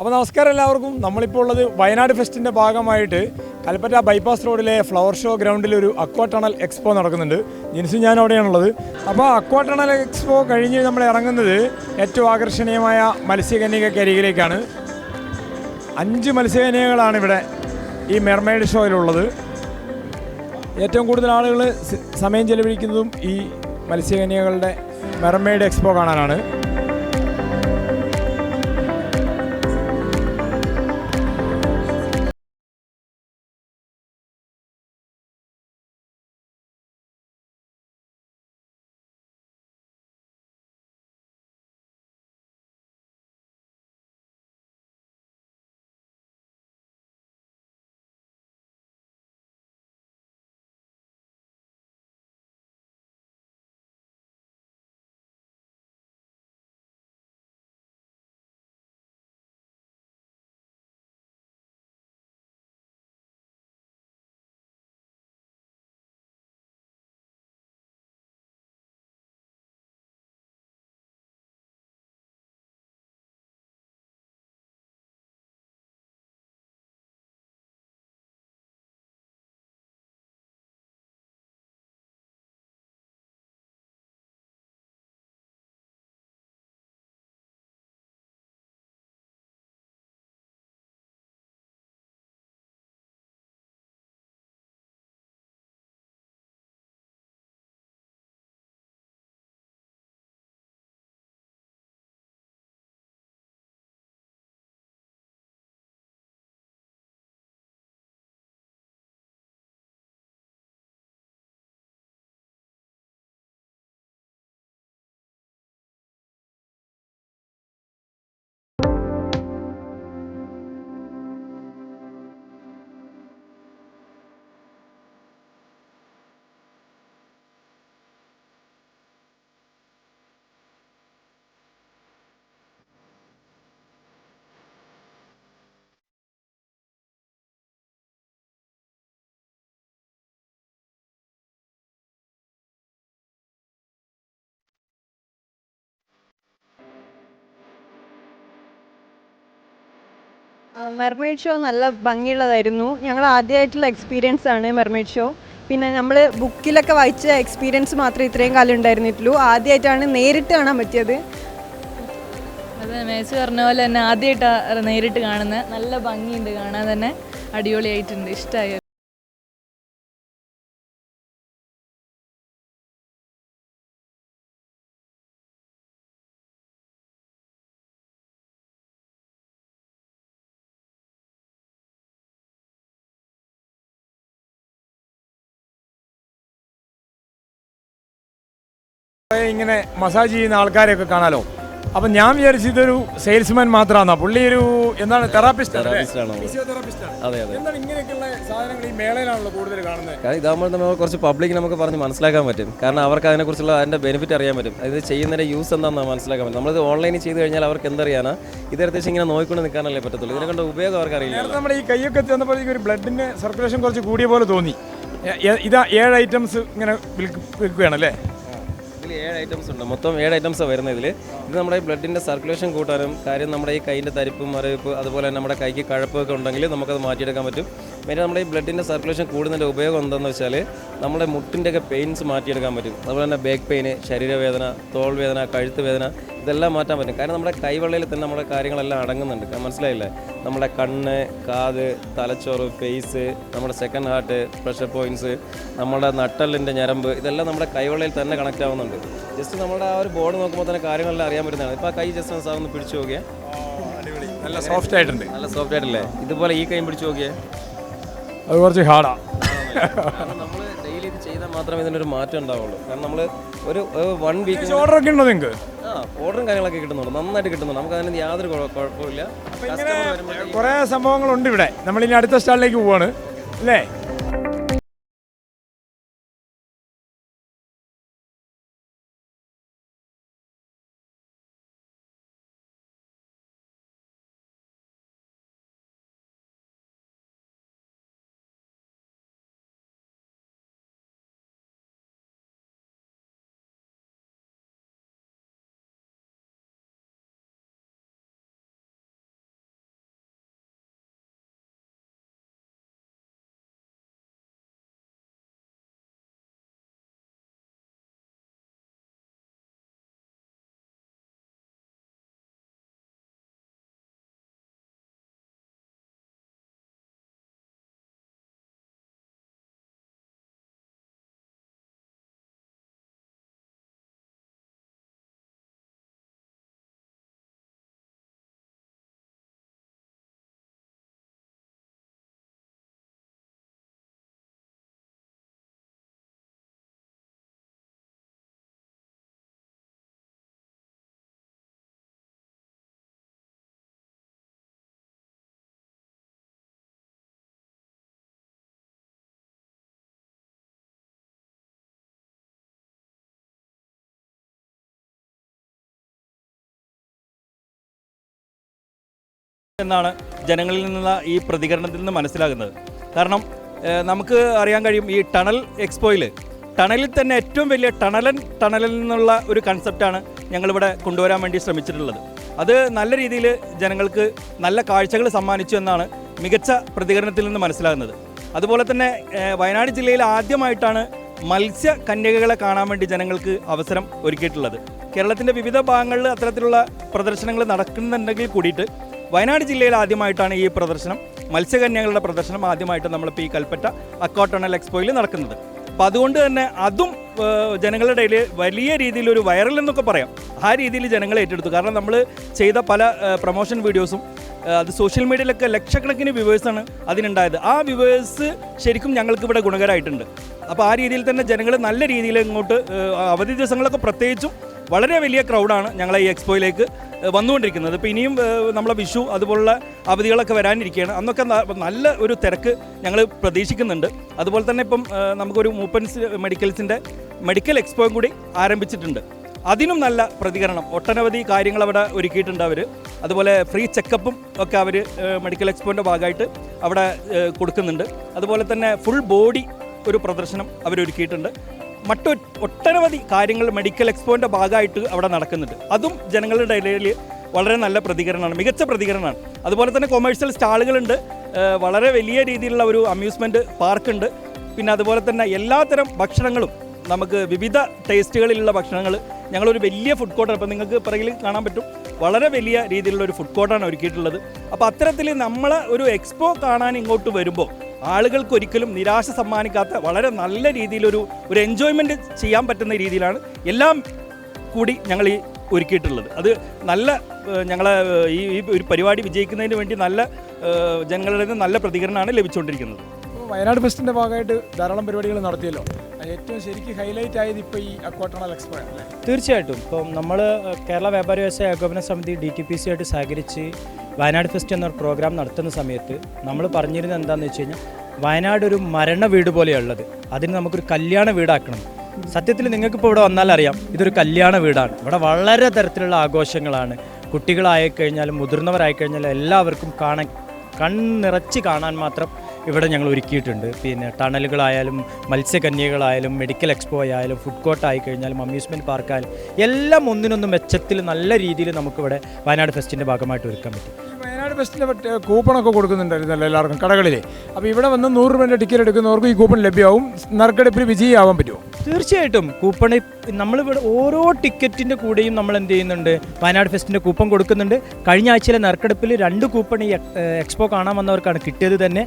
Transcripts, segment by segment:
അപ്പോൾ നമസ്കാരം എല്ലാവർക്കും. നമ്മളിപ്പോൾ ഉള്ളത് വയനാട് ഫെസ്റ്റിന്റെ ഭാഗമായിട്ട് കൽപ്പറ്റ ബൈപ്പാസ് റോഡിലെ ഫ്ലവർ ഷോ ഗ്രൗണ്ടിൽ ഒരു അക്വാ ടണൽ എക്സ്പോ നടക്കുന്നുണ്ട്. ജിൻസും ഞാൻ അവിടെയാണുള്ളത്. അപ്പോൾ അക്വാ ടണൽ എക്സ്പോ കഴിഞ്ഞ് നമ്മൾ ഇറങ്ങുന്നത് ഏറ്റവും ആകർഷണീയമായ മത്സ്യകന്യകരികിലേക്കാണ് അഞ്ച് മത്സ്യകന്യകളാണ് ഇവിടെ ഈ മെർമെയ്ഡ് ഷോയിലുള്ളത്. ഏറ്റവും കൂടുതൽ ആളുകൾ സമയം ചെലവഴിക്കുന്നതും ഈ മത്സ്യകന്യകളുടെ മെർമെയ്ഡ് എക്സ്പോ കാണാനാണ്. മെർമെയ്ഡ് ഷോ നല്ല ഭംഗിയുള്ളതായിരുന്നു. ഞങ്ങൾ ആദ്യമായിട്ടുള്ള എക്സ്പീരിയൻസ് ആണ് മെർമെയ്ഡ് ഷോ പിന്നെ നമ്മൾ ബുക്കിലൊക്കെ വായിച്ച എക്സ്പീരിയൻസ് മാത്രമേ ഇത്രയും കാലം ഉണ്ടായിരുന്നിട്ടുള്ളൂ. ആദ്യമായിട്ടാണ് നേരിട്ട് കാണാൻ പറ്റിയത്. അത് മേച്ച് പറഞ്ഞ പോലെ തന്നെ ആദ്യമായിട്ടാണ് നേരിട്ട് കാണുന്നത് നല്ല ഭംഗിയുണ്ട് കാണാൻ തന്നെ. അടിപൊളിയായിട്ടുണ്ട്. ഇഷ്ടമായി ഇങ്ങനെ മസാജ് ചെയ്യുന്ന ആൾക്കാരെയൊക്കെ കാണാലോ? അപ്പം ഞാൻ വിചാരിച്ചു ഇതൊരു സെയിൽസ്മാൻ മാത്രമാണ് പുള്ളി ഒരു എന്താണ് തെറാപ്പിസ്റ്റ് കാരണം ഇതാകുമ്പോൾ നമ്മൾ കുറച്ച് പബ്ലിക് നമുക്ക് പറഞ്ഞ് മനസ്സിലാക്കാൻ പറ്റും. കാരണം അവർക്ക് അതിനെക്കുറിച്ചുള്ള അതിന്റെ ബെനിഫിറ്റ് അറിയാൻ പറ്റും. ഇത് ചെയ്യുന്നതിന്റെ യൂസ് എന്താണെന്ന് മനസ്സിലാക്കാൻ പറ്റും. നമ്മളിത് ഓൺലൈനിൽ ചെയ്ത് കഴിഞ്ഞാൽ അവർക്ക് എന്തറിയാനാ? ഇതെടുത്ത് ഇങ്ങനെ നോക്കിക്കൊണ്ട് നിൽക്കാനല്ലേ പറ്റത്തുള്ളൂ. ഇതിനെ കൊണ്ട് ഉപയോഗം അവർക്ക് അറിയില്ല. നമ്മൾ നമ്മുടെ ഈ കൈയൊക്കെ ചെന്നപ്പോഴത്തേക്ക് ഒരു ബ്ലഡിന്റെ സർക്കുലേഷൻ കുറച്ച് കൂടിയ പോലെ തോന്നി. ഇതാ ഏഴ് ഐറ്റംസ് ഇങ്ങനെ വിൽക്ക് വിൽക്കുകയാണല്ലേ? ഇതിൽ ഏഴ് ഐറ്റംസ് ഉണ്ട്. മൊത്തം ഏഴ് ഐറ്റംസ് വരുന്നത് ഇതിൽ ഇത് നമ്മുടെ ബ്ലഡിന്റെ സർക്കുലേഷൻ കൂട്ടാനും കാര്യം നമ്മുടെ ഈ കൈയിന്റെ തരിപ്പും മരവിപ്പ് അതുപോലെ നമ്മുടെ കൈക്ക് കഴപ്പൊക്കെ ഉണ്ടെങ്കിൽ നമുക്കത് മാറ്റിയെടുക്കാൻ പറ്റും. പിന്നെ നമ്മുടെ ഈ ബ്ലഡിന്റെ സർക്കുലേഷൻ കൂടുന്നതിന്റെ ഉപയോഗം എന്താണെന്ന് വെച്ചാൽ നമ്മുടെ മുട്ടിന്റെയൊക്കെ പെയിൻസ് മാറ്റിയെടുക്കാൻ പറ്റും. അതുപോലെ തന്നെ ബാക്ക് പെയിൻ ശരീരവേദന തോൾ വേദന കഴുത്ത് വേദന ഇതെല്ലാം മാറ്റാൻ പറ്റും. കാരണം നമ്മുടെ കൈവെള്ളയിൽ തന്നെ നമ്മുടെ കാര്യങ്ങളെല്ലാം അടങ്ങുന്നുണ്ട്. മനസ്സിലായില്ലേ? നമ്മുടെ കണ്ണ് കാത് തലച്ചോറ് ഫേസ് നമ്മുടെ സെക്കൻഡ് ഹാർട്ട് പ്രഷർ പോയിന്റ്സ് നമ്മുടെ നട്ടലിന്റെ ഞരമ്പ് ഇതെല്ലാം നമ്മുടെ കൈവെള്ളയിൽ തന്നെ കണക്റ്റ് ആവുന്നുണ്ട്. ജസ്റ്റ് നമ്മുടെ ആ ഒരു ബോർഡ് നോക്കുമ്പോൾ തന്നെ കാര്യങ്ങളെല്ലാം അറിയാൻ പറ്റുന്നതാണ്. ഇപ്പോൾ ആ കൈ ജസ്റ്റ് സാർ ഒന്ന് പിടിച്ചു നോക്കിയാൽ നല്ല സോഫ്റ്റ് ആയിട്ടുണ്ട്. നല്ല സോഫ്റ്റ് ആയിട്ടല്ലേ? ഇതുപോലെ ഈ കൈ പിടിച്ചു നോക്കിയേ. അത് കുറച്ച് ഹാർഡാ നമ്മൾ ഡെയിലി ഇത് ചെയ്താൽ മാത്രമേ ഇതിനൊരു മാറ്റം ഉണ്ടാവുള്ളൂ. കാരണം നമ്മൾ ഒരു വൺ വീക്ക് ഓർഡർ ഒക്കെ ഉണ്ടോ നിങ്ങൾക്ക് ആ ഓർഡറും കാര്യങ്ങളൊക്കെ കിട്ടുന്നുണ്ട് നന്നായിട്ട് കിട്ടുന്നുണ്ട് നമുക്ക് അതിന് യാതൊരു കുഴ- കുഴപ്പമില്ല കുറേ സംഭവങ്ങളുണ്ട് ഇവിടെ. നമ്മളിനി അടുത്ത സ്റ്റാളിലേക്ക് പോവാണ്. അല്ലേ? എന്നാണ് ജനങ്ങളിൽ നിന്നുള്ള ഈ പ്രതികരണത്തിൽ നിന്ന് മനസ്സിലാകുന്നത്. കാരണം നമുക്ക് അറിയാൻ കഴിയും ഈ ടണൽ എക്സ്പോയിൽ ടണലിൽ തന്നെ ഏറ്റവും വലിയ ടണലൻ ടണലിൽ നിന്നുള്ള ഒരു കൺസെപ്റ്റാണ് ഞങ്ങളിവിടെ കൊണ്ടുവരാൻ വേണ്ടി ശ്രമിച്ചിട്ടുള്ളത്. അത് നല്ല രീതിയിൽ ജനങ്ങൾക്ക് നല്ല കാഴ്ചകൾ സമ്മാനിച്ചു എന്നാണ് മികച്ച പ്രതികരണത്തിൽ നിന്ന് മനസ്സിലാകുന്നത്. അതുപോലെ തന്നെ വയനാട് ജില്ലയിൽ ആദ്യമായിട്ടാണ് മത്സ്യ കന്യകകളെ കാണാൻ വേണ്ടി ജനങ്ങൾക്ക് അവസരം ഒരുക്കിയിട്ടുള്ളത്. കേരളത്തിന്റെ വിവിധ ഭാഗങ്ങളിൽ അത്തരത്തിലുള്ള പ്രദർശനങ്ങൾ നടക്കുന്നുണ്ടെങ്കിൽ കൂടിയിട്ട് വയനാട് ജില്ലയിൽ ആദ്യമായിട്ടാണ് ഈ പ്രദർശനം. മത്സ്യകന്യകളുടെ പ്രദർശനം ആദ്യമായിട്ട് നമ്മളിപ്പോൾ ഈ കൽപ്പറ്റ അക്കോട്ടണൽ എക്സ്പോയിൽ നടക്കുന്നത്. അപ്പോൾ അതുകൊണ്ട് തന്നെ അതും ജനങ്ങളുടെ ഇടയിൽ വലിയ രീതിയിൽ ഒരു വൈറൽ എന്നൊക്കെ പറയാം. ആ രീതിയിൽ ജനങ്ങൾ ഏറ്റെടുത്തു. കാരണം നമ്മൾ ചെയ്ത പല പ്രൊമോഷൻ വീഡിയോസും അത് സോഷ്യൽ മീഡിയയിലൊക്കെ ലക്ഷക്കണക്കിന് വ്യൂവേഴ്സാണ് അതിനുണ്ടായത്. ആ വ്യൂവേഴ്സ് ശരിക്കും ഞങ്ങൾക്ക് ഇവിടെ ഗുണകരമായിട്ടുണ്ട് അപ്പോൾ ആ രീതിയിൽ തന്നെ ജനങ്ങൾ നല്ല രീതിയിൽ ഇങ്ങോട്ട് അവധി ദിവസങ്ങളൊക്കെ പ്രത്യേകിച്ചും വളരെ വലിയ ക്രൗഡാണ് ഞങ്ങളെ ഈ എക്സ്പോയിലേക്ക് വന്നുകൊണ്ടിരിക്കുന്നത്. ഇപ്പോൾ ഇനിയും നമ്മളെ വിഷു അതുപോലുള്ള അവധികളൊക്കെ വരാനിരിക്കുകയാണ്. അന്നൊക്കെ നല്ല ഒരു തിരക്ക് ഞങ്ങൾ പ്രതീക്ഷിക്കുന്നുണ്ട്. അതുപോലെ തന്നെ ഇപ്പം നമുക്കൊരു മൂപ്പൻസ് മെഡിക്കൽസിന്റെ മെഡിക്കൽ എക്സ്പോയും കൂടി ആരംഭിച്ചിട്ടുണ്ട്. അതിനും നല്ല പ്രതികരണം. ഒട്ടനവധി കാര്യങ്ങൾ അവിടെ ഒരുക്കിയിട്ടുണ്ട് അവർ അതുപോലെ ഫ്രീ ചെക്കപ്പും ഒക്കെ അവർ മെഡിക്കൽ എക്സ്പോന്റെ ഭാഗമായിട്ട് അവിടെ കൊടുക്കുന്നുണ്ട്. അതുപോലെ തന്നെ ഫുൾ ബോഡി ഒരു പ്രദർശനം അവരൊരുക്കിയിട്ടുണ്ട്. മറ്റു ഒട്ടനവധി കാര്യങ്ങൾ മെഡിക്കൽ എക്സ്പോന്റെ ഭാഗമായിട്ട് അവിടെ നടക്കുന്നുണ്ട്. അതും ജനങ്ങളുടെ ഇടയിൽ വളരെ നല്ല പ്രതികരണമാണ് മികച്ച പ്രതികരണമാണ്. അതുപോലെ തന്നെ കൊമേഴ്ഷ്യൽ സ്റ്റാളുകളുണ്ട്. വളരെ വലിയ രീതിയിലുള്ള ഒരു അമ്യൂസ്മെന്റ് പാർക്കുണ്ട് പിന്നെ അതുപോലെ തന്നെ എല്ലാത്തരം ഭക്ഷണങ്ങളും നമുക്ക് വിവിധ ടേസ്റ്റുകളിലുള്ള ഭക്ഷണങ്ങൾ. ഞങ്ങളൊരു വലിയ ഫുഡ് കോർട്ടാണ് അപ്പോൾ നിങ്ങൾക്ക് പിറകിൽ കാണാൻ പറ്റും. വളരെ വലിയ രീതിയിലുള്ള ഒരു ഫുഡ് കോർട്ടാണ് ഒരുക്കിയിട്ടുള്ളത്. അപ്പോൾ അത്തരത്തിൽ നമ്മളെ ഒരു എക്സ്പോ കാണാൻ ഇങ്ങോട്ട് വരുമ്പോൾ ആളുകൾക്ക് ഒരിക്കലും നിരാശ സമ്മാനിക്കാത്ത വളരെ നല്ല രീതിയിലൊരു ഒരു എൻജോയ്മെന്റ് ചെയ്യാൻ പറ്റുന്ന രീതിയിലാണ് എല്ലാം കൂടി ഞങ്ങൾ ഈ ഒരുക്കിയിട്ടുള്ളത്. അത് നല്ല ഞങ്ങളെ ഈ ഈ ഒരു പരിപാടി വിജയിക്കുന്നതിന് വേണ്ടി നല്ല ജനങ്ങളുടെ നിന്ന് നല്ല പ്രതികരണമാണ് ലഭിച്ചുകൊണ്ടിരിക്കുന്നത്. വയനാട് ഫെസ്റ്റിന്റെ ഭാഗമായിട്ട് ധാരാളം പരിപാടികൾ നടത്തിയല്ലോ. അതിൽ ഏറ്റവും ശരിക്കും ഹൈലൈറ്റ് ആയത് ഇപ്പോൾ ഈ അക്വാട്ടണൽ എക്സ്പോ അല്ലേ? തീർച്ചയായിട്ടും. ഇപ്പം നമ്മൾ കേരള വ്യാപാരി വ്യവസായ ഏകോപന സമിതി ഡി ടി പി സി ആയിട്ട് സഹകരിച്ച് വയനാട് ഫെസ്റ്റ് എന്ന പ്രോഗ്രാം നടത്തുന്ന സമയത്ത് നമ്മൾ പറഞ്ഞിരുന്നത് എന്താണെന്ന് വെച്ച് കഴിഞ്ഞാൽ വയനാട് ഒരു മരണ വീട് പോലെയുള്ളത്. അതിന് നമുക്കൊരു കല്യാണ വീടാക്കണം. സത്യത്തിൽ നിങ്ങൾക്കിപ്പോൾ ഇവിടെ വന്നാൽ അറിയാം ഇതൊരു കല്യാണ വീടാണ്. ഇവിടെ വളരെ തരത്തിലുള്ള ആഘോഷങ്ങളാണ്. കുട്ടികളായി കഴിഞ്ഞാലും മുതിർന്നവരായി കഴിഞ്ഞാലും എല്ലാവർക്കും കാണാൻ കണ്ണിറച്ച് കാണാൻ മാത്രം ഇവിടെ ഞങ്ങൾ ഒരുക്കിയിട്ടുണ്ട്. പിന്നെ ടണലുകളായാലും മത്സ്യകന്യകളായാലും മെഡിക്കൽ എക്സ്പോ ആയാലും ഫുഡ് കോർട്ട് ആയി കഴിഞ്ഞാലും അമ്യൂസ്മെന്റ് പാർക്കായാലും എല്ലാം ഒന്നിനൊന്ന് മെച്ചത്തിൽ നല്ല രീതിയിൽ നമുക്കിവിടെ വയനാട് ഫെസ്റ്റിന്റെ ഭാഗമായിട്ട് ഒരുക്കാൻ പറ്റും. വയനാട് ഫെസ്റ്റിലെ കൂപ്പണൊക്കെ കൊടുക്കുന്നുണ്ടായിരുന്നല്ലോ എല്ലാവർക്കും കടകളിലെ. അപ്പോൾ ഇവിടെ വന്ന് നൂറ് രൂപേന്റെ ടിക്കറ്റ് എടുക്കുന്നവർക്ക് ഈ കൂപ്പൺ ലഭ്യമാവും. നറുക്കെടുപ്പിൽ വിജയിയാവാൻ പറ്റുമോ? തീർച്ചയായിട്ടും. കൂപ്പൺ നമ്മളിവിടെ ഓരോ ടിക്കറ്റിന്റെ കൂടെയും നമ്മൾ എന്ത് ചെയ്യുന്നുണ്ട്? വയനാട് ഫെസ്റ്റിന്റെ കൂപ്പൺ കൊടുക്കുന്നുണ്ട്. കഴിഞ്ഞ ആഴ്ചയിലെ നറുക്കെടുപ്പിൽ രണ്ട് കൂപ്പൺ ഈ എക്സ്പോ കാണാൻ വന്നവർക്കാണ് കിട്ടിയത് തന്നെ.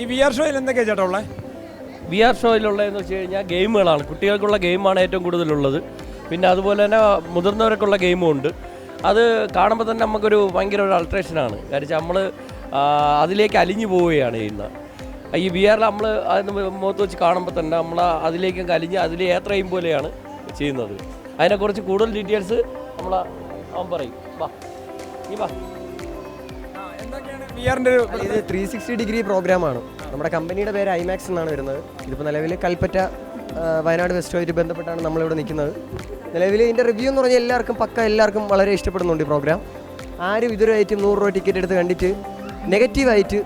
ഈ വി ആർ ഷോയിൽ എന്തൊക്കെയാണ് ചേട്ടാ ഉള്ളത് വി ആർ ഷോയിലുള്ളതെന്ന് വെച്ച് കഴിഞ്ഞാൽ ഗെയിമുകളാണ്. കുട്ടികൾക്കുള്ള ഗെയിമാണ് ഏറ്റവും കൂടുതലുള്ളത്. പിന്നെ അതുപോലെ തന്നെ മുതിർന്നവർക്കുള്ള ഗെയിമും ഉണ്ട്. അത് കാണുമ്പോൾ തന്നെ നമുക്കൊരു ഭയങ്കര ഒരു അൾട്രേഷനാണ് കാരണം നമ്മൾ അതിലേക്ക് അലിഞ്ഞു പോവുകയാണ് ചെയ്യുന്നത് ഈ വി ആറിൽ നമ്മൾ അതിന് മുഖത്ത് വെച്ച് കാണുമ്പോൾ തന്നെ നമ്മൾ അതിലേക്ക് കലിഞ്ഞ് അതിൽ ഏത്രയും പോലെയാണ് ചെയ്യുന്നത്. അതിനെക്കുറിച്ച് കൂടുതൽ ഡീറ്റെയിൽസ് നമ്മൾ അവൻ പറയും. വാ നീ വാ. വി ആറിന്റെ ഒരു ഇത് ത്രീ സിക്സ്റ്റി ഡിഗ്രി പ്രോഗ്രാമാണ് നമ്മുടെ കമ്പനിയുടെ പേര് ഐമാക്സ് എന്നാണ് വരുന്നത്. ഇതിപ്പോൾ നിലവിൽ കൽപ്പറ്റ വയനാട് വെസ്റ്റുമായിട്ട് ബന്ധപ്പെട്ടാണ് നമ്മളിവിടെ നിൽക്കുന്നത്. നിലവിൽ ഇതിന്റെ റിവ്യൂ എന്ന് പറഞ്ഞാൽ എല്ലാവർക്കും പക്ക എല്ലാവർക്കും വളരെ ഇഷ്ടപ്പെടുന്നുണ്ട് ഈ പ്രോഗ്രാം ആരും ഇതുവരെയായിട്ടും നൂറ് രൂപ ടിക്കറ്റ് എടുത്ത് കണ്ടിട്ട് നെഗറ്റീവായിട്ട്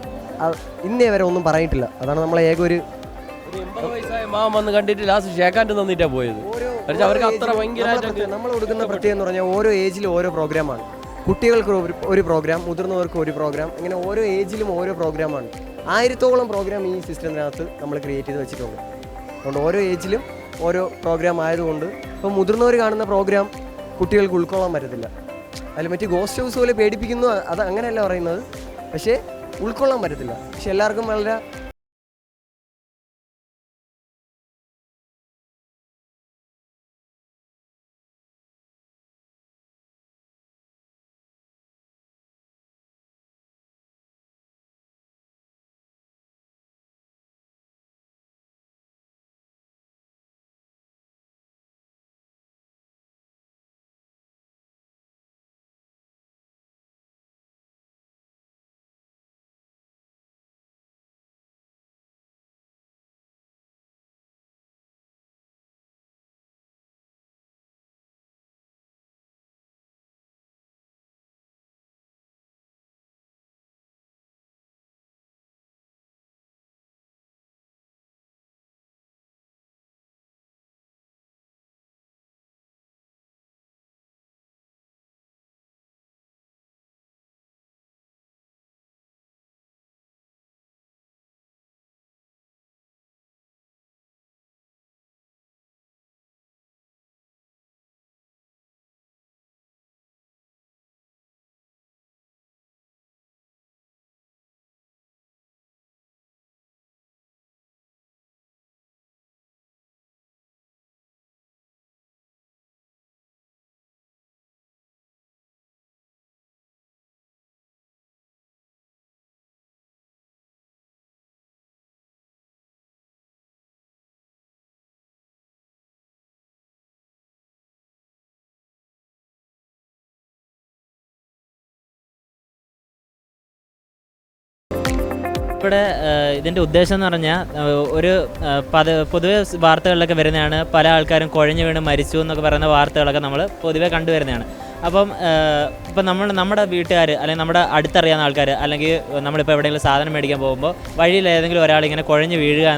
ഇന്നേ വരെ ഒന്നും പറഞ്ഞിട്ടില്ല. അതാണ് നമ്മളെ ഏക ഒരു ഒരു എൺപത് വയസ്സായ മാം വന്ന് കണ്ടിട്ട് ലാസ്റ്റ് ഷേക്കാന്റെ തന്നിട്ടാണ് പോയത്. ഓരോ കാരണം അവർക്ക് അത്ര നമ്മൾ കൊടുക്കുന്ന പ്രത്യേകം എന്ന് പറഞ്ഞാൽ ഓരോ ഏജിലും ഓരോ പ്രോഗ്രാമാണ് കുട്ടികൾക്ക് ഒരു- പ്രോഗ്രാം മുതിർന്നവർക്ക് ഒരു പ്രോഗ്രാം ഇങ്ങനെ ഓരോ ഏജിലും ഓരോ പ്രോഗ്രാമാണ് ആയിരത്തോളം പ്രോഗ്രാം ഈ സിസ്റ്റത്തിനകത്ത് നമ്മൾ ക്രിയേറ്റ് ചെയ്ത് വെച്ചിട്ടുണ്ട്. അതുകൊണ്ട് ഓരോ ഏജിലും ഓരോ പ്രോഗ്രാം ആയതുകൊണ്ട് ഇപ്പോൾ മുതിർന്നവർ കാണുന്ന പ്രോഗ്രാം കുട്ടികൾക്ക് ഉൾക്കൊള്ളാൻ പറ്റത്തില്ല. അതിൽ മറ്റു ഗോസ്റ്റ് ഹൗസ് പോലെ പേടിപ്പിക്കുന്നു അത് അങ്ങനെയല്ല പറയുന്നത്. പക്ഷേ ഉൾക്കൊള്ളാൻ പറ്റത്തില്ല. പക്ഷെ എല്ലാവർക്കും വളരെ ഇവിടെ ഇതിന്റെ ഉദ്ദേശം എന്ന് പറഞ്ഞാൽ ഒരു പൊതുവെ വാർത്തകളിലൊക്കെ വരുന്നതാണ് പല ആൾക്കാരും കുഴഞ്ഞു വീണ് മരിച്ചു എന്നൊക്കെ പറയുന്ന വാർത്തകളൊക്കെ നമ്മൾ പൊതുവെ കണ്ടുവരുന്നതാണ്. അപ്പം ഇപ്പം നമ്മൾ നമ്മുടെ വീട്ടുകാർ അല്ലെങ്കിൽ നമ്മുടെ അടുത്തറിയാവുന്ന ആൾക്കാർ അല്ലെങ്കിൽ നമ്മളിപ്പോൾ എവിടെയെങ്കിലും സാധനം മേടിക്കാൻ പോകുമ്പോൾ വഴിയിൽ ഏതെങ്കിലും ഒരാൾ ഇങ്ങനെ കുഴഞ്ഞു വീഴുക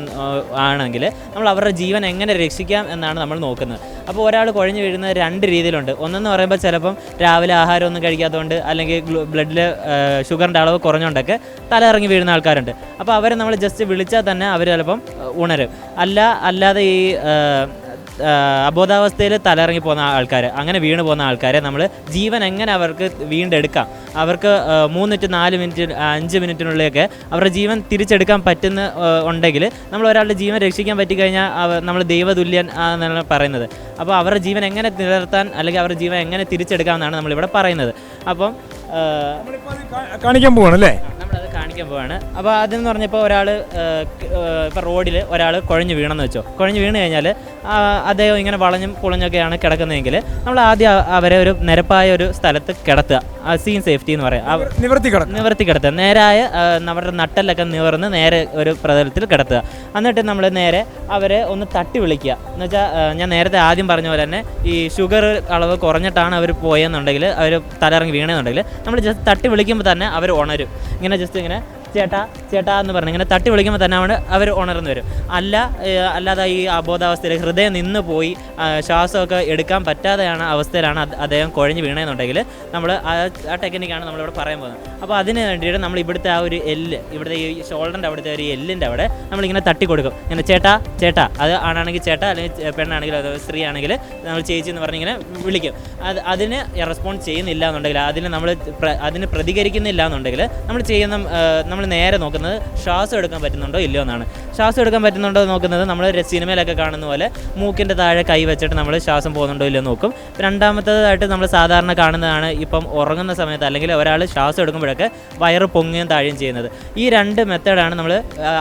ആണെങ്കിൽ നമ്മൾ അവരുടെ ജീവൻ എങ്ങനെ രക്ഷിക്കാം എന്നാണ് നമ്മൾ നോക്കുന്നത്. അപ്പോൾ ഒരാൾ കുഴഞ്ഞു വീഴുന്ന രണ്ട് രീതിയിലുണ്ട്. ഒന്നെന്ന് പറയുമ്പോൾ ചിലപ്പം രാവിലെ ആഹാരം ഒന്നും കഴിക്കാത്തതുകൊണ്ട് അല്ലെങ്കിൽ ബ്ലഡിൽ ഷുഗറിന്റെ അളവ് കുറഞ്ഞുകൊണ്ടൊക്കെ തല ഇറങ്ങി വീഴുന്ന ആൾക്കാരുണ്ട്. അപ്പോൾ അവരെ നമ്മൾ ജസ്റ്റ് വിളിച്ചാൽ തന്നെ അവർ ചിലപ്പം ഉണരും. അല്ല അല്ലാതെ ഈ അബോധാവസ്ഥയിൽ തലയിറങ്ങി പോകുന്ന ആൾക്കാർ അങ്ങനെ വീണ് പോകുന്ന ആൾക്കാരെ നമ്മൾ ജീവൻ എങ്ങനെ അവർക്ക് വീണ്ടെടുക്കാം? അവർക്ക് മൂന്ന് ടു നാല് മിനിറ്റ് അഞ്ച് മിനിറ്റിനുള്ളിലൊക്കെ അവരുടെ ജീവൻ തിരിച്ചെടുക്കാൻ പറ്റുന്ന ഉണ്ടെങ്കിൽ നമ്മൾ ഒരാളുടെ ജീവൻ രക്ഷിക്കാൻ പറ്റിക്കഴിഞ്ഞാൽ നമ്മൾ ദൈവതുല്യൻ എന്നാണ് പറയുന്നത്. അപ്പോൾ അവരുടെ ജീവൻ എങ്ങനെ നിലനിർത്താൻ അല്ലെങ്കിൽ അവരുടെ ജീവൻ എങ്ങനെ തിരിച്ചെടുക്കാം എന്നാണ് നമ്മളിവിടെ പറയുന്നത്. അപ്പം കാണിക്കാൻ പോവാണ് അല്ലേ? നമ്മളത് കാണിക്കാൻ പോവാണ്. അപ്പോൾ അതെന്ന് പറഞ്ഞപ്പോൾ ഒരാൾ ഇപ്പോൾ റോഡിൽ ഒരാൾ കുഴഞ്ഞു വീണെന്ന് വെച്ചോ. കുഴഞ്ഞു വീണ് കഴിഞ്ഞാൽ അദ്ദേഹം ഇങ്ങനെ വളഞ്ഞും പുളഞ്ഞൊക്കെയാണ് കിടക്കുന്നതെങ്കിൽ നമ്മൾ ആദ്യം അവരെ ഒരു നിരപ്പായ ഒരു സ്ഥലത്ത് കിടത്തുക. സീൻ സേഫ്റ്റി എന്ന് പറയാം. നിവർത്തി കിടക്കും നിവർത്തി കിടത്തുക. നേരായ നമ്മുടെ നട്ടലൊക്കെ നിവർന്ന് നേരെ ഒരു പ്രതലത്തിൽ കിടത്തുക. എന്നിട്ട് നമ്മൾ നേരെ അവരെ ഒന്ന് തട്ടി വിളിക്കുക. എന്ന് വെച്ചാൽ ഞാൻ നേരത്തെ ആദ്യം പറഞ്ഞ പോലെ തന്നെ ഈ ഷുഗർ അളവ് കുറഞ്ഞിട്ടാണ് അവർ പോയെന്നുണ്ടെങ്കിൽ അവർ തലയിറങ്ങി വീണെന്നുണ്ടെങ്കിൽ നമ്മൾ ജസ്റ്റ് തട്ടി വിളിക്കുമ്പോൾ തന്നെ അവർ ഉണരും. ഇങ്ങനെ ജസ്റ്റ് ഇങ്ങനെ ചേട്ടാ ചേട്ടാ എന്ന് പറഞ്ഞ് ഇങ്ങനെ തട്ടി വിളിക്കുമ്പോൾ തന്നെ അവിടെ അവർ ഉണർന്നു വരും. അല്ല അല്ലാതെ ഈ അബോധാവസ്ഥയിൽ ഹൃദയം നിന്ന് പോയി ശ്വാസമൊക്കെ എടുക്കാൻ പറ്റാതെയാണ് അവസ്ഥയിലാണ് അദ്ദേഹം കുഴഞ്ഞ് വീണതെന്നുണ്ടെങ്കിൽ നമ്മൾ ആ ടെക്നിക്കാണ് നമ്മളിവിടെ പറയാൻ പോകുന്നത്. അപ്പോൾ അതിന് വേണ്ടിയിട്ട് നമ്മൾ ഇവിടുത്തെ ആ ഒരു എല്ല് ഇവിടുത്തെ ഈ ഷോൾഡറിന്റെ അവിടുത്തെ ഒരു എല്ലിന്റെ അവിടെ നമ്മളിങ്ങനെ തട്ടി കൊടുക്കും. ഇങ്ങനെ ചേട്ടാ ചേട്ടാ അത് ആണാണെങ്കിൽ ചേട്ടാ അല്ലെങ്കിൽ പെണ്ണാണെങ്കിൽ അത് സ്ത്രീ ആണെങ്കിൽ നമ്മൾ ചേച്ചി എന്ന് പറഞ്ഞിങ്ങനെ വിളിക്കും. അത് അതിന് റെസ്പോണ്ട് ചെയ്യുന്നില്ല എന്നുണ്ടെങ്കിൽ അതിന് നമ്മൾ അതിന് പ്രതികരിക്കുന്നില്ല എന്നുണ്ടെങ്കിൽ നമ്മൾ ചെയ്യുന്ന നമ്മൾ നേരെ നോക്കുന്നത് ശ്വാസം എടുക്കാൻ പറ്റുന്നുണ്ടോ ഇല്ലയോ എന്നാണ്. ശ്വാസം എടുക്കാൻ പറ്റുന്നുണ്ടോ നോക്കുന്നത് നമ്മൾ സിനിമയിലൊക്കെ കാണുന്ന പോലെ മൂക്കിന്റെ താഴെ കൈ വെച്ചിട്ട് നമ്മൾ ശ്വാസം പോകുന്നുണ്ടോ ഇല്ലയോ നോക്കും. രണ്ടാമത്തേതായിട്ട് നമ്മൾ സാധാരണ കാണുന്നതാണ് ഇപ്പം ഉറങ്ങുന്ന സമയത്ത് അല്ലെങ്കിൽ ഒരാൾ ശ്വാസം എടുക്കുമ്പോഴൊക്കെ വയറ് പൊങ്ങുകയും താഴുകയും ചെയ്യുന്നത്. ഈ രണ്ട് മെത്തേഡാണ് നമ്മൾ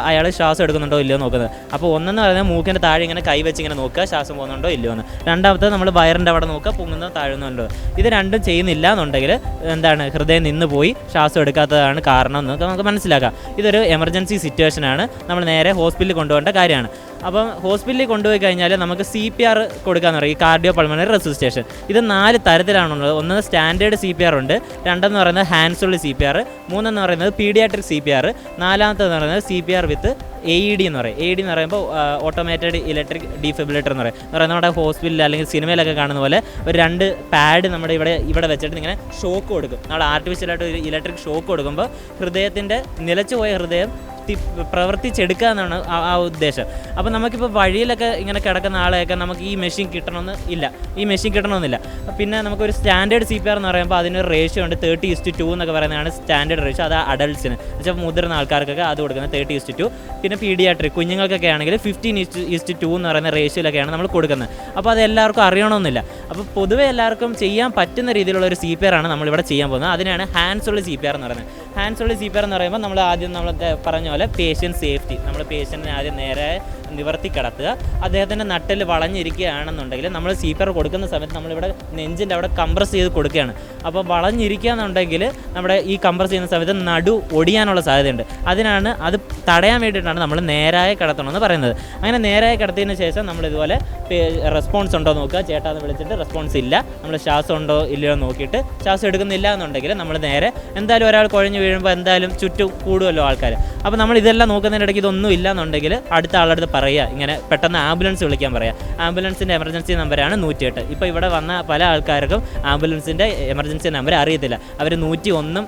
അയാൾ ശ്വാസം എടുക്കുന്നുണ്ടോ ഇല്ലയോ നോക്കുന്നത്. അപ്പോൾ ഒന്നെന്ന് പറയുന്നത് മൂക്കിന്റെ താഴെ ഇങ്ങനെ കൈ വെച്ച് ഇങ്ങനെ നോക്കുക ശ്വാസം പോകുന്നുണ്ടോ ഇല്ലയോ എന്ന്. രണ്ടാമത്തത് നമ്മൾ വയറിന്റെ അവിടെ നോക്കുക പൊങ്ങുന്നോ താഴുന്നുണ്ടോ ഇത് രണ്ടും ചെയ്യുന്നില്ല എന്നുണ്ടെങ്കിൽ എന്താണ് ഹൃദയം നിന്ന് പോയി ശ്വാസം എടുക്കാത്തതാണ് കാരണം എന്ന് നമുക്ക് മനസ്സിലാക്കാം ഇതൊരു എമർജൻസി സിറ്റുവേഷൻ ആണ് നമ്മൾ നേരെ ഹോസ്പിറ്റലിൽ കൊണ്ടുപോകേണ്ട കാര്യമാണ്. അപ്പം ഹോസ്പിറ്റലിൽ കൊണ്ടുപോയി കഴിഞ്ഞാൽ നമുക്ക് സി പി ആർ കൊടുക്കാന്ന് പറയും ഈ കാർഡിയോ പൾമണറി റെസിസ്റ്റേഷൻ ഇത് നാല് തരത്തിലാണുള്ളത് ഒന്ന് സ്റ്റാൻഡേർഡ് സി പി ആർ ഉണ്ട് രണ്ടെന്ന് പറയുന്നത് ഹാൻഡ്സ് ഉള്ള സി പി ആർ മൂന്നെന്ന് പറയുന്നത് പീഡിയാട്രിക് സി പി ആർ നാലാമത്തെന്ന് പറയുന്നത് C P R with A E D എന്ന് പറയും. എ ഇ ഡി എന്ന് പറയുമ്പോൾ ഓട്ടോമേറ്റഡ് ഇലക്ട്രിക് ഡീഫിബിലേറ്റർ എന്ന് പറയും. എന്ന് പറയുന്നത് നമ്മുടെ ഹോസ്പിറ്റലിൽ അല്ലെങ്കിൽ സിനിമയിലൊക്കെ കാണുന്ന പോലെ ഒരു രണ്ട് പാഡ് നമ്മുടെ ഇവിടെ ഇവിടെ വെച്ചിട്ട് ഇങ്ങനെ ഷോക്ക് കൊടുക്കും. നമ്മൾ ആർട്ടിഫിഷ്യലായിട്ട് ഒരു ഇലക്ട്രിക് ഷോക്ക് കൊടുക്കുമ്പോൾ ഹൃദയത്തിന്റെ നിലച്ചുപോയ ഹൃദയം തി- പ്രവർത്തിച്ചെടുക്കുക എന്നാണ് ആ ഉദ്ദേശം. അപ്പോൾ നമുക്കിപ്പോൾ വഴിയിലൊക്കെ ഇങ്ങനെ കിടക്കുന്ന ആളെയൊക്കെ നമുക്ക് ഈ മെഷീൻ കിട്ടണമെന്ന് ഇല്ല. ഈ മെഷീൻ കിട്ടണമെന്നില്ല. പിന്നെ നമുക്കൊരു സ്റ്റാൻഡേർഡ് സി പി ആർ എന്ന് പറയുമ്പോൾ അതിനൊരു റേഷ്യോ ഉണ്ട്. തേർട്ടി ഇസ്റ്റ് ടു എന്നൊക്കെ പറയുന്നതാണ് സ്റ്റാൻഡേർഡ് റേഷ്യോ അത് അഡൾട്ട്സിന് വെച്ചാൽ മുതിർന്ന ആൾക്കാർക്കൊക്കെ അത് കൊടുക്കുന്നത് തേർട്ടി ഇസ്റ്റ് ടു പിന്നെ പീഡിയാട്രിക് കുഞ്ഞുങ്ങൾക്കൊക്കെ ആണെങ്കിൽ ഫിഫ്റ്റീൻ ഇസ്റ്റ് ഇസ്റ്റ് ടു എന്ന് പറയുന്ന റേഷ്യോയിലൊക്കെയാണ് നമ്മൾ കൊടുക്കുന്നത്. അപ്പോൾ അത് എല്ലാവർക്കും അറിയണമെന്നില്ല. അപ്പോൾ പൊതുവേ എല്ലാവർക്കും ചെയ്യാൻ പറ്റുന്ന രീതിയിലുള്ള ഒരു സി പി ആർ ആണ് നമ്മളിവിടെ ചെയ്യാൻ പോകുന്നത്. അതിനാണ് ഹാൻഡ്സ് ഉള്ള സി പി ആർ എന്ന് പറയുന്നത്. ഹാൻഡ്സ് ഉള്ള സി പി ആർ എന്ന് പറയുമ്പോൾ നമ്മൾ ആദ്യം നമ്മൾ പറഞ്ഞ പോലെ പേഷ്യൻ സേഫ്റ്റി നമ്മൾ പേഷ്യന്റിനെ ആദ്യം നേരെ നിവർത്തി കിടത്തുക. അദ്ദേഹത്തിന്റെ നട്ടിൽ വളഞ്ഞിരിക്കുകയാണെന്നുണ്ടെങ്കിൽ നമ്മൾ സി പി ആർ കൊടുക്കുന്ന സമയത്ത് നമ്മളിവിടെ നെഞ്ചിന്റെ അവിടെ കംപ്രസ് ചെയ്ത് കൊടുക്കുകയാണ്. അപ്പോൾ വളഞ്ഞിരിക്കുക എന്നുണ്ടെങ്കിൽ നമ്മുടെ ഈ കംപ്രസ് ചെയ്യുന്ന സമയത്ത് നടു ഒടിയാനുള്ള സാധ്യതയുണ്ട്. അതിനാണ് അത് തടയാൻ വേണ്ടിയിട്ടാണ് നമ്മൾ നേരായ കിടത്തണമെന്ന് പറയുന്നത്. അങ്ങനെ നേരായ കിടത്തിയതിന് ശേഷം നമ്മൾ ഇതുപോലെ റെസ്പോൺസ് ഉണ്ടോ നോക്കുക. ചേട്ടാന്ന് വിളിച്ചിട്ട് റെസ്പോൺസ് ഇല്ല. നമ്മൾ ശ്വാസം ഉണ്ടോ ഇല്ലയോ നോക്കിയിട്ട് ശ്വാസം എടുക്കുന്നില്ല എന്നുണ്ടെങ്കിൽ നമ്മൾ നേരെ എന്തായാലും ഒരാൾ കുഴഞ്ഞു വീഴുമ്പോൾ എന്തായാലും ചുറ്റും കൂടുമല്ലോ ആൾക്കാർ അപ്പോൾ നമ്മൾ ഇതെല്ലാം നോക്കുന്നതിനിടയ്ക്ക് ഇതൊന്നും ഇല്ല എന്നുണ്ടെങ്കിൽ അടുത്ത ആളടുത്ത് പറയുക. ഇങ്ങനെ പെട്ടെന്ന് ആംബുലൻസ് വിളിക്കാൻ പറയുക ആംബുലൻസിന്റെ എമർജൻസി നമ്പറാണ് നൂറ്റിയെട്ട്. ഇപ്പോൾ ഇവിടെ വന്ന പല ആൾക്കാർക്കും ആംബുലൻസിന്റെ എമർജൻസി നമ്പർ അറിയത്തില്ല. അവർ നൂറ്റി ഒന്നും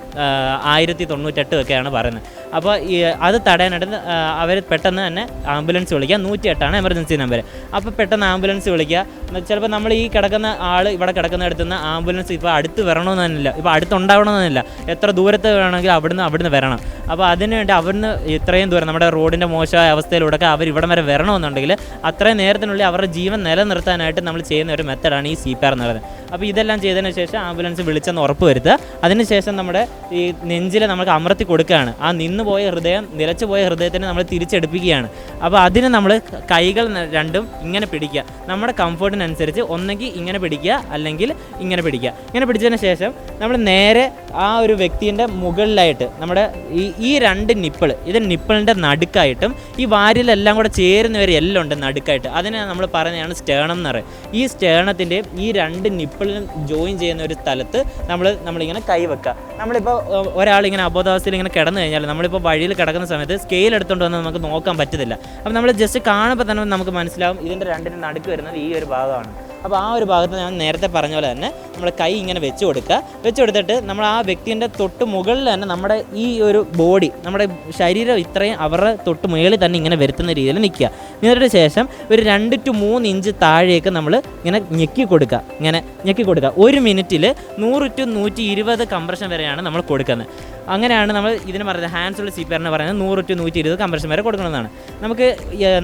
ആയിരത്തി തൊണ്ണൂറ്റെട്ടും ഒക്കെയാണ് പറയുന്നത്. അപ്പോൾ ഈ അത് തടയാനായിട്ട് അവർ പെട്ടെന്ന് തന്നെ ആംബുലൻസ് വിളിക്കുക നൂറ്റിയെട്ടാണ് എമർജൻസി നമ്പർ അപ്പോൾ പെട്ടെന്ന് ആംബുലൻസ് വിളിക്കുക. ചിലപ്പോൾ നമ്മൾ ഈ കിടക്കുന്ന ആൾ ഇവിടെ കിടക്കുന്ന നിന്ന് ആംബുലൻസ് ഇപ്പോൾ അടുത്ത് വരണമെന്നില്ല ഇപ്പോൾ അടുത്തുണ്ടാവണമെന്നില്ല എത്ര ദൂരത്ത് വേണമെങ്കിൽ അവിടുന്ന് അവിടുന്ന് വരണം. അപ്പോൾ അതിനുവേണ്ടി അവിടുന്ന് ഇത്രയും ദൂരം നമ്മുടെ റോഡിന്റെ മോശമായ അവസ്ഥയിലൂടെയൊക്കെ അവർ ഇവിടം വരെ വരണമെന്നുണ്ടെങ്കിൽ അത്രയും നേരത്തിനുള്ളിൽ അവരുടെ ജീവൻ നിലനിർത്താനായിട്ട് നമ്മൾ ചെയ്യുന്ന ഒരു മെത്തഡാണ് ഈ സി പി ആർ എന്ന് പറയുന്നത്. അപ്പോൾ ഇതെല്ലാം ചെയ്തതിന് ശേഷം ആംബുലൻസ് വിളിച്ചെന്ന് ഉറപ്പ് വരുത്തുക. അതിനുശേഷം നമ്മുടെ ഈ നെഞ്ചിൽ നമുക്ക് അമർത്തി കൊടുക്കുകയാണ്. ആ നിന്ന് പോയ ഹൃദയം നിലച്ചു പോയ ഹൃദയത്തിനെ നമ്മൾ തിരിച്ചെടുപ്പിക്കുകയാണ്. അപ്പോൾ അതിന് നമ്മൾ കൈകൾ രണ്ടും ഇങ്ങനെ പിടിക്കുക. നമ്മുടെ കംഫർട്ടിനനുസരിച്ച് ഒന്നെങ്കിൽ ഇങ്ങനെ പിടിക്കുക അല്ലെങ്കിൽ ഇങ്ങനെ പിടിക്കുക. ഇങ്ങനെ പിടിച്ചതിന് ശേഷം നമ്മൾ നേരെ ആ ഒരു വ്യക്തിന്റെ മുകളിലായിട്ട് നമ്മുടെ ഈ ഈ രണ്ട് നിപ്പിൾ ഇത് നിപ്പിളിന്റെ നടുക്കായിട്ടും ഈ വാരിലെല്ലാം കൂടെ ചേരുന്ന ഒരു എല്ലാം ഉണ്ട് നടുക്കായിട്ട്. അതിനെ നമ്മൾ പറയുന്നതാണ് സ്റ്റേണം എന്ന് പറയും ഈ സ്റ്റേണത്തിന്റെയും ഈ രണ്ട് നിപ്പിളിനും ജോയിൻ ചെയ്യുന്ന ഒരു സ്ഥലത്ത് നമ്മൾ നമ്മളിങ്ങനെ കൈവെക്കുക നമ്മളിപ്പോൾ ഒരാളിങ്ങനെ അബോധാവസ്ഥയിൽ ഇങ്ങനെ കിടന്നു കഴിഞ്ഞാൽ നമ്മളിപ്പോൾ വഴിയിൽ കിടക്കുന്ന സമയത്ത് സ്കെയിൽ എടുത്തുകൊണ്ട് വന്ന് നമുക്ക് നോക്കാൻ പറ്റത്തില്ല. അപ്പോൾ നമ്മൾ ജസ്റ്റ് കാണുമ്പോൾ തന്നെ നമുക്ക് മനസ്സിലാവും ഇതിന്റെ രണ്ടിന്റെ നടുക്ക് വരുന്നത് ഈ ഒരു ഭാഗമാണ്. അപ്പോൾ ആ ഒരു ഭാഗത്ത് ഞാൻ നേരത്തെ പറഞ്ഞ പോലെ തന്നെ നമ്മൾ കൈ ഇങ്ങനെ വെച്ച് കൊടുക്കുക. വെച്ച് കൊടുത്തിട്ട് നമ്മൾ ആ വ്യക്തിന്റെ തൊട്ട് മുകളിൽ തന്നെ നമ്മുടെ ഈ ഒരു ബോഡി നമ്മുടെ ശരീരം ഇത്രയും അവരുടെ തൊട്ട് മുകളിൽ തന്നെ ഇങ്ങനെ വരുത്തുന്ന രീതിയിൽ നിൽക്കുക. എന്നിട്ട് ശേഷം ഒരു രണ്ട് ടു മൂന്ന് ഇഞ്ച് താഴേക്ക് നമ്മൾ ഇങ്ങനെ ഞെക്കി കൊടുക്കുക. ഇങ്ങനെ ഞെക്കി കൊടുക്കുക. ഒരു മിനിറ്റിൽ നൂറ് ടു നൂറ്റി ഇരുപത് കംപ്രഷൻ വരെയാണ് നമ്മൾ കൊടുക്കുന്നത്. അങ്ങനെയാണ് നമ്മൾ ഇതിന് പറയുന്നത് ഹാൻഡ്സ് ഉള്ള സി പറയുന്നത് നൂറ് ടു നൂറ്റി ഇരുപത് കംപ്രഷൻ വരെ കൊടുക്കണമെന്നാണ്. നമുക്ക്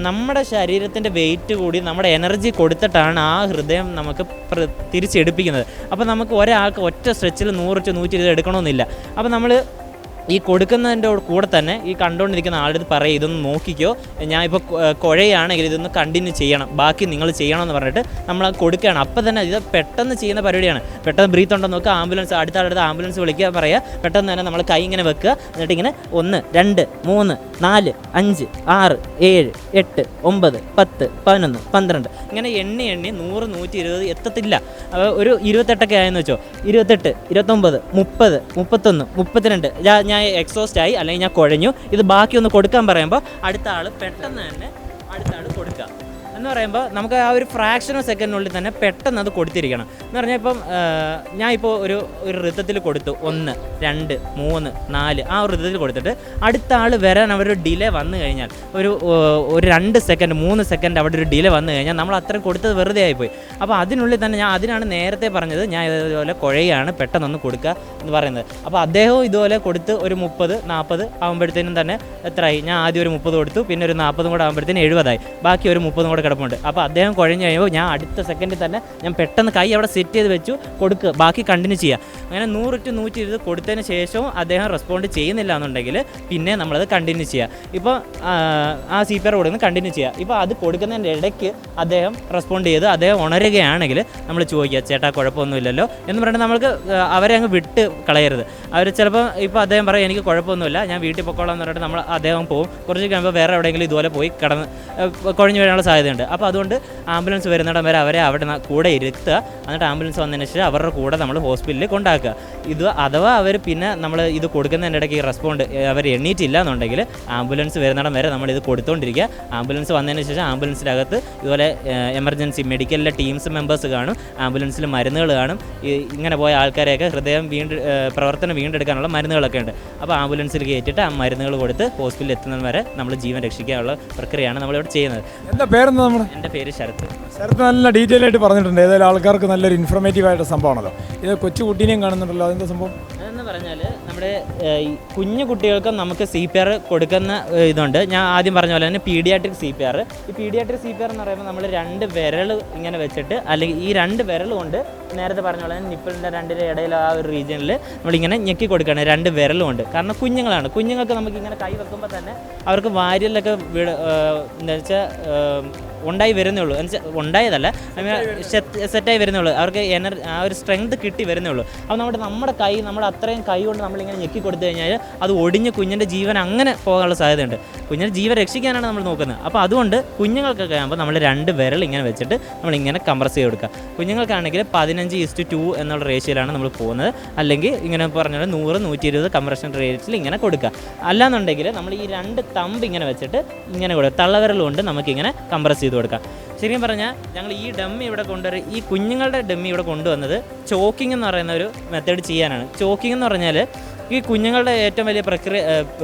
നമ്മുടെ ശരീരത്തിന്റെ വെയിറ്റ് കൂടി നമ്മുടെ എനർജി കൊടുത്തിട്ടാണ് ആ ഹൃദയം നമുക്ക് തിരിച്ചെടുപ്പിക്കുന്നത്. അപ്പോൾ നമുക്ക് ഒരാൾക്ക് ഒറ്റ സ്ട്രെച്ചിൽ നൂറ് ടു നൂറ്റി ഇരുപത് എടുക്കണമെന്നില്ല. അപ്പോൾ നമ്മൾ ഈ കൊടുക്കുന്നതിന്റെ കൂടെ തന്നെ ഈ കണ്ടുകൊണ്ടിരിക്കുന്ന ആളുടെ അടുത്ത് പറയും ഇതൊന്ന് നോക്കിക്കോ. ഞാൻ ഇപ്പോൾ കുഴയാണെങ്കിൽ ഇതൊന്ന് കണ്ടിന്യൂ ചെയ്യണം. ബാക്കി നിങ്ങൾ ചെയ്യണമെന്ന് പറഞ്ഞിട്ട് നമ്മൾ കൊടുക്കുകയാണ്. അപ്പോൾ തന്നെ ഇത് പെട്ടെന്ന് ചെയ്യുന്ന പരിപാടിയാണ്. പെട്ടെന്ന് ബ്രീത്ത് ഉണ്ടോ നോക്കുക ആംബുലൻസ് അടുത്ത ആളുടെ ആംബുലൻസ് വിളിക്കുക പറയുക. പെട്ടെന്ന് തന്നെ നമ്മൾ കൈ ഇങ്ങനെ വെക്കുക. എന്നിട്ട് ഇങ്ങനെ ഒന്ന് രണ്ട് മൂന്ന് നാല് അഞ്ച് ആറ് ഏഴ് എട്ട് ഒമ്പത് പത്ത് പതിനൊന്ന് പന്ത്രണ്ട്. ഇങ്ങനെ എണ്ണി എണ്ണി നൂറ് നൂറ്റി ഇരുപത് എത്തത്തില്ല. ഒരു ഇരുപത്തെട്ടൊക്കെ ആയെന്ന് വെച്ചോ. ഇരുപത്തെട്ട് ഇരുപത്തൊമ്പത് മുപ്പത് മുപ്പത്തൊന്ന് മുപ്പത്തിരണ്ട്. ഞാൻ എക്സോസ്റ്റ് ആയി അല്ലെങ്കിൽ ഞാൻ കുഴഞ്ഞു. ഇത് ബാക്കി ഒന്ന് കൊടുക്കാൻ പറയുമ്പോൾ അടുത്ത ആൾ പെട്ടെന്ന് തന്നെ അടുത്ത ആൾ കൊടുക്കുക എന്ന് പറയുമ്പോൾ നമുക്ക് ആ ഒരു ഫ്രാക്ഷൻ ഓഫ് സെക്കൻഡിനുള്ളിൽ തന്നെ പെട്ടെന്ന് അത് കൊടുത്തിരിക്കണം. എന്ന് പറഞ്ഞാൽ ഇപ്പം ഇപ്പോൾ ഒരു ഒരു ഋതത്തിൽ കൊടുത്തു. ഒന്ന് രണ്ട് മൂന്ന് നാല്. ആ ഒരു ഋതത്തിൽ കൊടുത്തിട്ട് അടുത്ത ആൾ വരാൻ അവരൊരു ഡിലേ വന്നു കഴിഞ്ഞാൽ ഒരു ഒരു രണ്ട് സെക്കൻഡ് മൂന്ന് സെക്കൻഡ് അവിടെ ഒരു ഡിലേ വന്നു കഴിഞ്ഞാൽ നമ്മൾ അത്രയും കൊടുത്തത് വെറുതെ ആയിപ്പോയി. അപ്പോൾ അതിനുള്ളിൽ തന്നെ ഞാൻ അതിനാണ് നേരത്തെ പറഞ്ഞത് ഞാൻ ഇതുപോലെ കുഴയാണ് പെട്ടെന്നൊന്ന് കൊടുക്കുക എന്ന് പറയുന്നത്. അപ്പോൾ അദ്ദേഹവും ഇതുപോലെ കൊടുത്ത് ഒരു മുപ്പത് നാൽപ്പത് ആകുമ്പോഴത്തേനും തന്നെ എത്രയായി? ഞാൻ ആദ്യം ഒരു മുപ്പത് കൊടുത്തു പിന്നെ ഒരു നാൽപ്പതും കൂടെ ആകുമ്പോഴത്തേനും എഴുപതായി. ബാക്കി ഒരു മുപ്പതും കൂടെ കിടപ്പുണ്ട്. അപ്പോൾ അദ്ദേഹം കുഴഞ്ഞു കഴിയുമ്പോൾ ഞാൻ അടുത്ത സെക്കൻഡിൽ തന്നെ ഞാൻ പെട്ടെന്ന് കൈ അവിടെ സെറ്റ് ചെയ്ത് വെച്ചു കൊടുക്കുക ബാക്കി കണ്ടിന്യൂ ചെയ്യുക അങ്ങനെ നൂറ് ടു നൂറ്റി ഇരുപത് കൊടുത്തതിന് ശേഷവും അദ്ദേഹം റെസ്പോണ്ട് ചെയ്യുന്നില്ല എന്നുണ്ടെങ്കിൽ പിന്നെ നമ്മളത് കണ്ടിന്യൂ ചെയ്യുക ഇപ്പോൾ ആ സി പി ആർ കൊടുക്കുന്നത് കണ്ടിന്യൂ ചെയ്യുക ഇപ്പോൾ അത് കൊടുക്കുന്നതിന്റെ ഇടയ്ക്ക് അദ്ദേഹം റെസ്പോണ്ട് ചെയ്ത് അദ്ദേഹം ഉണരുകയാണെങ്കിൽ നമ്മൾ ചോദിക്കുക ചേട്ടാ കുഴപ്പമൊന്നുമില്ലല്ലോ എന്ന് പറഞ്ഞിട്ട് നമ്മൾക്ക് അവരെ അങ്ങ് വിട്ട് കളയരുത്. അവർ ചിലപ്പോൾ ഇപ്പോൾ അദ്ദേഹം പറയും എനിക്ക് കുഴപ്പമൊന്നുമില്ല ഞാൻ വീട്ടിൽ പൊക്കോളാം എന്ന് പറഞ്ഞിട്ട് നമ്മൾ അദ്ദേഹം പോകും. കുറച്ച് കഴിയുമ്പോൾ വേറെ എവിടെയെങ്കിലും ഇതുപോലെ പോയി കടന്ന് കുഴഞ്ഞു വീഴാനുള്ള സാധ്യതയുണ്ട്. അപ്പോൾ അതുകൊണ്ട് ആംബുലൻസ് വരുന്നിടം വരെ അവരെ അവിടെ കൂടെ ഇരുത്തുക. എന്നിട്ട് ആംബുലൻസ് വന്നതിന് ശേഷം അവരുടെ കൂടെ നമ്മൾ ഹോസ്പിറ്റലിൽ കൊണ്ടാക്കുക. ഇത് അഥവാ അവർ പിന്നെ നമ്മൾ ഇത് കൊടുക്കുന്നതിന്റെ ഇടയ്ക്ക് റെസ്പോണ്ട് അവർ എണ്ണീറ്റില്ല എന്നുണ്ടെങ്കിൽ ആംബുലൻസ് വരുന്നിടം വരെ നമ്മൾ ഇത് കൊടുത്തുകൊണ്ടിരിക്കുക ആംബുലൻസ് വന്നതിന് ശേഷം ആംബുലൻസിന്റെ അകത്ത് ഇതുപോലെ എമർജൻസി മെഡിക്കലിലെ ടീംസ് മെമ്പേഴ്സ് കാണും. ആംബുലൻസിൽ മരുന്നുകൾ കാണും. ഇങ്ങനെ പോയ ആൾക്കാരെയൊക്കെ ഹൃദയം വീണ്ടും പ്രവർത്തനം വീണ്ടെടുക്കാനുള്ള മരുന്നുകളൊക്കെ ഉണ്ട്. അപ്പോൾ ആംബുലൻസിൽ കയറ്റിയിട്ട് ആ മരുന്നുകൾ കൊടുത്ത് ഹോസ്പിറ്റലിൽ എത്തുന്നത് വരെ നമ്മൾ ജീവൻ രക്ഷിക്കാനുള്ള പ്രക്രിയയാണ് നമ്മളിവിടെ ചെയ്യുന്നത്. എന്താ പേരെന്താ നമ്മുടെ എന്റെ പേര് ശരത്. ശരത് നല്ല ഡീറ്റെയിൽ ആയിട്ട് പറഞ്ഞിട്ടുണ്ട്. ഏതായാലും ആൾക്കാർക്ക് നല്ലൊരു ഇൻഫർമേറ്റീവ് ആയിട്ട് സംഭവമാണല്ലോ. ഇത് കൊച്ചു കുട്ടീനെയും കാണുന്നുണ്ടല്ലോ. അതിന്റെ സംഭവം? അതെന്ന് പറഞ്ഞാൽ നമ്മുടെ ഈ കുഞ്ഞു കുട്ടികൾക്കും നമുക്ക് സി പി ആർ കൊടുക്കുന്ന ഇതുണ്ട്. ഞാൻ ആദ്യം പറഞ്ഞ പോലെ തന്നെ പീഡിയാട്രിക് സി പി ആർ ഈ പീഡിയാട്രിക് സി പി ആർ എന്ന് പറയുമ്പോൾ നമ്മൾ രണ്ട് വിരൽ ഇങ്ങനെ വെച്ചിട്ട് അല്ലെങ്കിൽ ഈ രണ്ട് വിരൽ കൊണ്ട് നേരത്തെ പറഞ്ഞ പോലെ തന്നെ നിപ്പിളിന്റെ രണ്ടിന്റെ ഇടയിൽ ആ ഒരു റീജിയനിൽ നമ്മളിങ്ങനെ ഞെക്കി കൊടുക്കുകയാണ് രണ്ട് വിരലും ഉണ്ട് കാരണം കുഞ്ഞുങ്ങളാണ്. കുഞ്ഞുങ്ങൾക്ക് നമുക്ക് ഇങ്ങനെ കൈ വെക്കുമ്പോൾ തന്നെ അവർക്ക് വാരിലൊക്കെ വീട് എന്താ വെച്ചാൽ ഉണ്ടായി വരുന്നേ ഉള്ളൂ എന്നുവെച്ചാൽ ഉണ്ടായതല്ല സെറ്റായി വരുന്നേ ഉള്ളൂ അവർക്ക് എനർ ആ ഒരു സ്ട്രെങ്ത് കിട്ടി വരുന്നേ ഉള്ളൂ അപ്പോൾ നമ്മുടെ നമ്മുടെ കൈ നമ്മൾ അത്രയും കൈ കൊണ്ട് നമ്മളിങ്ങനെ ഞെക്കി കൊടുത്തു കഴിഞ്ഞാൽ അത് ഒടിഞ്ഞ് കുഞ്ഞിന്റെ ജീവൻ അങ്ങനെ പോകാനുള്ള സാധ്യതയുണ്ട്. കുഞ്ഞിന്റെ ജീവൻ രക്ഷിക്കാനാണ് നമ്മൾ നോക്കുന്നത്. അപ്പോൾ അതുകൊണ്ട് കുഞ്ഞുങ്ങൾക്കൊക്കെ ആകുമ്പോൾ നമ്മൾ രണ്ട് വിരൽ ഇങ്ങനെ വെച്ചിട്ട് നമ്മളിങ്ങനെ കംപ്രസ് ചെയ്ത് കൊടുക്കുക. കുഞ്ഞുങ്ങൾക്കാണെങ്കിൽ പതിനഞ്ച് ഇസ്റ്റ് ടു എന്നുള്ള റേഷ്യോയിലാണ് നമ്മൾ പോകുന്നത്. അല്ലെങ്കിൽ ഇങ്ങനെ പറഞ്ഞാൽ നൂറ് നൂറ്റി ഇരുപത് കംപ്രഷൻ റേറ്റിൽ ഇങ്ങനെ കൊടുക്കുക. അല്ലാന്നുണ്ടെങ്കിൽ നമ്മൾ ഈ രണ്ട് തമ്പ് ഇങ്ങനെ വെച്ചിട്ട് ഇങ്ങനെ കൊടുക്കുക. തള്ളവിരൽ കൊണ്ട് നമുക്കിങ്ങനെ കംപ്രസ് ചെയ്ത് കൊടുക്കാം. ശരിക്കും പറഞ്ഞാൽ ഞങ്ങൾ ഈ ഡമ്മി ഇവിടെ കൊണ്ടുവരും ഈ കുഞ്ഞുങ്ങളുടെ ഡമ്മി ഇവിടെ കൊണ്ടുവന്നത് ചോക്കിംഗ് എന്ന് പറയുന്ന ഒരു മെത്തേഡ് ചെയ്യാനാണ്. ചോക്കിംഗ് എന്ന് പറഞ്ഞാൽ ഈ കുഞ്ഞുങ്ങളുടെ ഏറ്റവും വലിയ പ്രക്രിയ